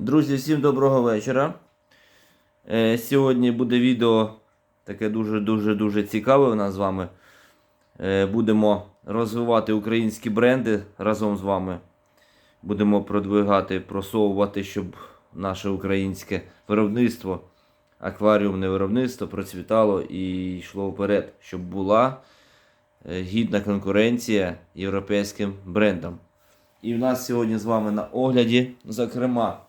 Друзі, всім доброго вечора. Е, Сьогодні буде відео таке дуже-дуже дуже цікаве у нас з вами. Е, Будемо розвивати українські бренди разом з вами. Будемо продвигати, просовувати, щоб наше українське виробництво, акваріумне виробництво процвітало і йшло вперед, щоб була е, гідна конкуренція європейським брендам. І в нас сьогодні з вами на огляді, зокрема,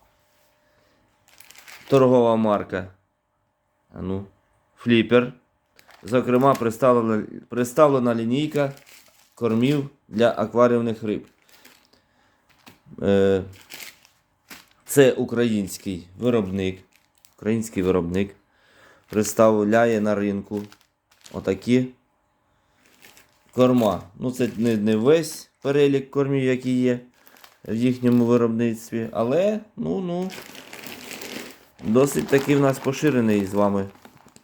торгова марка. А ну, Фліпер. Зокрема, представлена, представлена лінійка кормів для акваріумних риб. Е, Це український виробник. Український виробник представляє на ринку отакі корма. Ну, це не, не весь перелік кормів, які є в їхньому виробництві, але ну, ну, досить таки в нас поширений з вами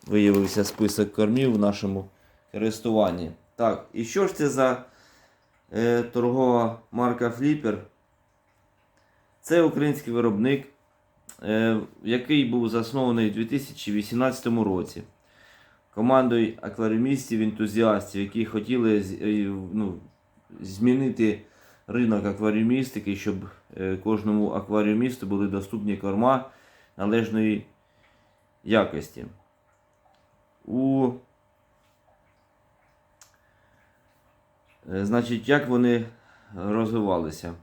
виявився список кормів в нашому користуванні. Так, і що ж це за е, торгова марка Flipper? Це український виробник, е, який був заснований у 2018 році командою акваріумістів, ентузіастів, які хотіли е, ну, змінити ринок акваріумістики, щоб е, кожному акваріумісту були доступні корма належної якості. У Е, Значить, як вони розвивалися?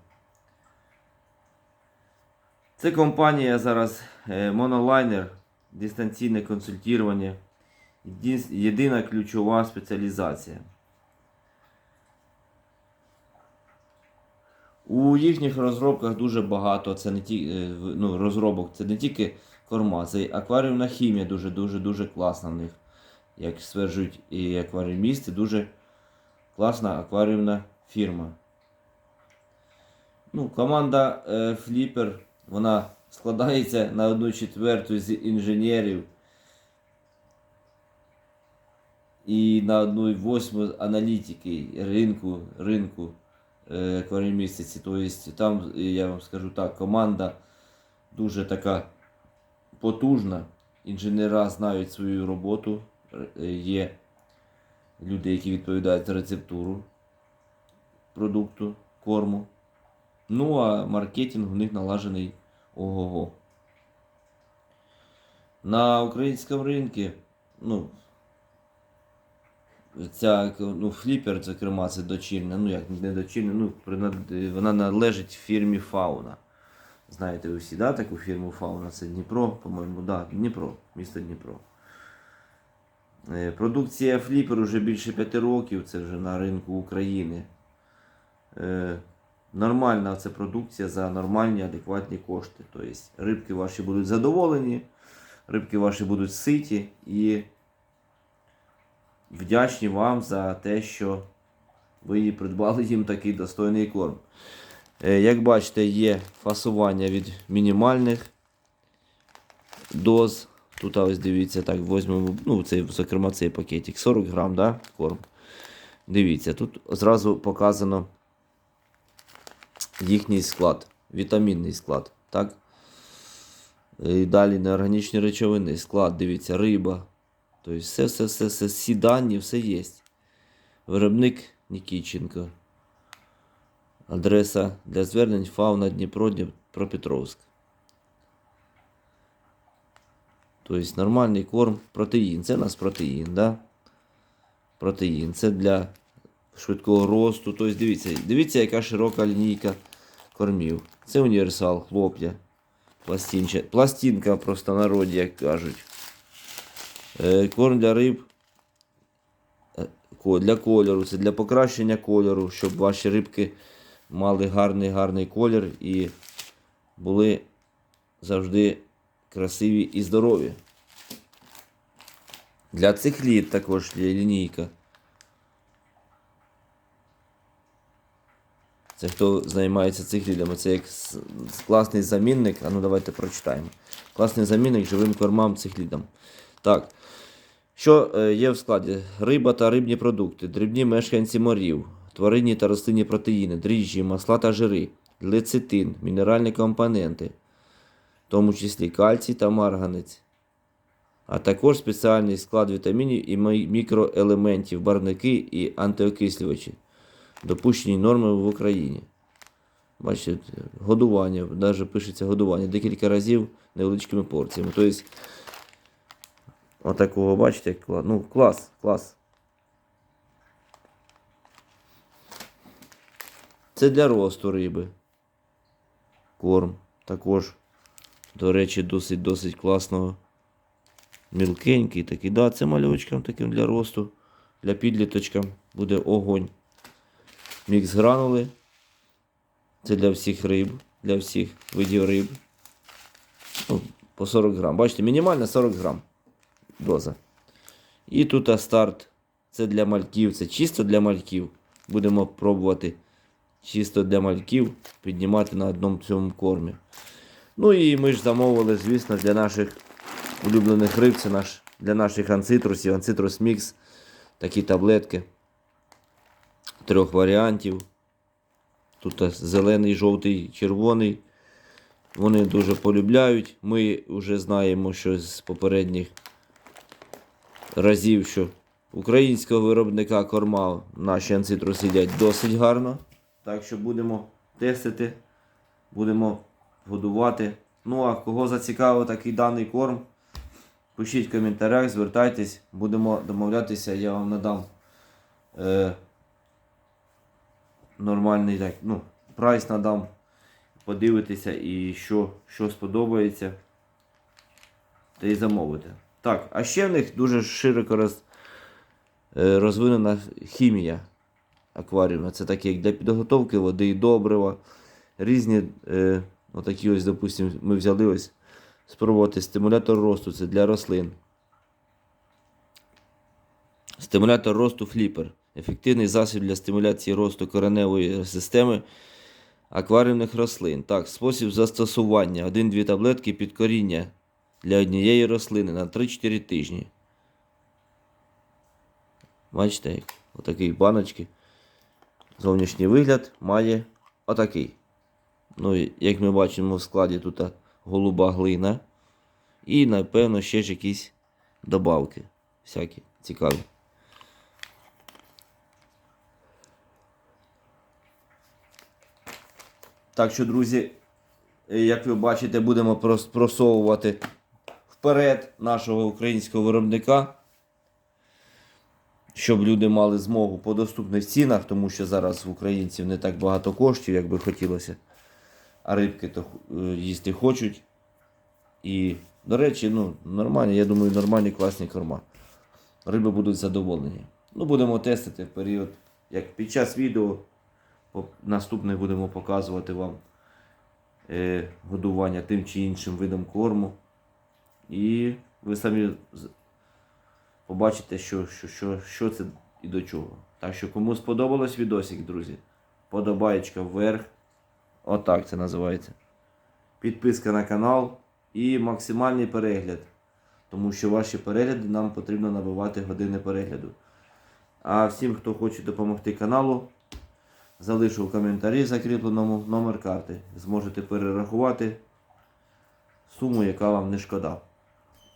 Це компанія зараз е, Monoliner, дистанційне консультування, єдина ключова спеціалізація. У їхніх розробках дуже багато це не ті, е, ну, розробок, це не тільки корма, це й акваріумна хімія дуже дуже дуже класна в них. Як стверджують і акваріумісти, дуже класна акваріумна фірма. Ну, команда е, Flipper, вона складається на одну четверту з інженерів і на одну восьму аналітики ринку, ринку е, акваріумістиці. Тобто там, я вам скажу так, команда дуже така потужна. Інженера знають свою роботу. Е, Є люди, які відповідають за рецептуру продукту, корму. Ну, а маркетинг у них налажений ого-го. На українському ринку, ну, ця ну, фліпер, зокрема, це дочірня, ну як не дочірня, ну, вона належить фірмі Фауна. Знаєте ви всі, да, таку фірму Фауна? Це Дніпро, по-моєму, да, Дніпро, місто Дніпро. Е, Продукція Фліпер уже більше 5 років, це вже на ринку України. Е, Нормальна це продукція за нормальні, адекватні кошти. Тобто рибки ваші будуть задоволені, рибки ваші будуть ситі і вдячні вам за те, що ви придбали їм такий достойний корм. Е, Як бачите, є фасування від мінімальних доз. Тут ось дивіться, так, візьмемо, ну, цей, зокрема, цей пакетик 40 грам, да, корм. Дивіться, тут зразу показано їхній склад, вітамінний склад. Так? І далі неорганічні речовини, склад, дивіться, риба. Тобто все, все, все, все, всі дані, все є. Виробник Нікіченко. Адреса для звернень Фауна Дніпро, Дніпропетровськ. Тобто нормальний корм, протеїн. Це у нас протеїн, да? Протеїн. Це для швидкого росту. Тобто дивіться, дивіться, яка широка лінійка кормів. Це універсал, хлоп'я. Пластинка просто народі, як кажуть. Е, корм для риб. е, Для кольору. Це для покращення кольору, щоб ваші рибки мали гарний гарний колір і були завжди красиві і здорові. Для цих літ також є лінійка. Це хто займається циклідами. Це як класний замінник. А ну давайте прочитаємо. Класний замінник живим кормам циклідам. Так. Що е, є в складі? Риба та рибні продукти, дрібні мешканці морів, тваринні та рослинні протеїни, дріжджі, масла та жири, лецитин, мінеральні компоненти, тому числі кальцій та марганець, а також спеціальний склад вітамінів і мікроелементів, барвники і антиокислювачі, допущені нормами в Україні. Бачите, годування, навіть пишеться годування декілька разів невеличкими порціями. Тобто, отакого, бачите, як кла- ну, клас, клас. Це для росту риби. Корм також, до речі, досить досить класного. Мілкенький такий. Да, це мальочкам таким для росту. Для підліточкам буде огонь. Мікс гранули. Це для всіх риб, для всіх видів риб. Ну, по 40 грам. Бачите, мінімальна 40 грам доза. І тут старт. Це для мальків, це чисто для мальків. Будемо пробувати чисто для мальків піднімати на одному цьому кормі. Ну і ми ж замовили, звісно, для наших улюблених риб, це наш, для наших анцитрусів, анцитрус мікс, такі таблетки трьох варіантів. Тут зелений, жовтий, червоний. Вони дуже полюбляють. Ми вже знаємо, що з попередніх разів, що українського виробника корма наші анцитруси їдять досить гарно. Так що будемо тестити, будемо годувати. Ну а кого зацікавив такий даний корм, пишіть в коментарях, звертайтесь, будемо домовлятися, я вам надам е, нормальний так, ну, прайс надам. Подивитися і що, що сподобається. Та й замовити. Так, а ще в них дуже широко роз, е, розвинена хімія акваріумна. Це таке як для підготовки води і добрива. Різні, е, отакі ось, допустимо, ми взяли ось спробувати стимулятор росту, це для рослин. Стимулятор росту фліпер. Ефективний засіб для стимуляції росту кореневої системи акваріумних рослин. Так, спосіб застосування. 1-2 таблетки під коріння для однієї рослини на 3-4 тижні. Бачите, як отакий баночки. Зовнішній вигляд має отакий. Ну, як ми бачимо в складі тут голуба глина. І, напевно, ще ж якісь добавки. Всякі цікаві. Так що, друзі, як ви бачите, будемо прос- просовувати вперед нашого українського виробника, щоб люди мали змогу по доступних цінах, тому що зараз в українців не так багато коштів, як би хотілося. А рибки то е, їсти хочуть. І, до речі, ну, нормальні, я думаю, нормальні класні корма. Риби будуть задоволені. Ну, будемо тестити в період, як під час відео. Наступне будемо показувати вам е, годування тим чи іншим видом корму. І ви самі побачите, що, що, що, що це і до чого. Так що, кому сподобалось відосик, друзі, подобаєчка вверх. Отак це називається. Підписка на канал і максимальний перегляд. Тому що ваші перегляди нам потрібно набивати години перегляду. А всім, хто хоче допомогти каналу, залишу в коментарі закріпленому номер карти. Зможете перерахувати суму, яка вам не шкода,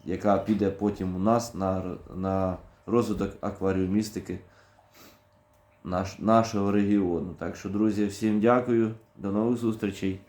яка піде потім у нас на, на розвиток акваріумістики наш, нашого регіону. Так що, друзі, всім дякую, до нових зустрічей.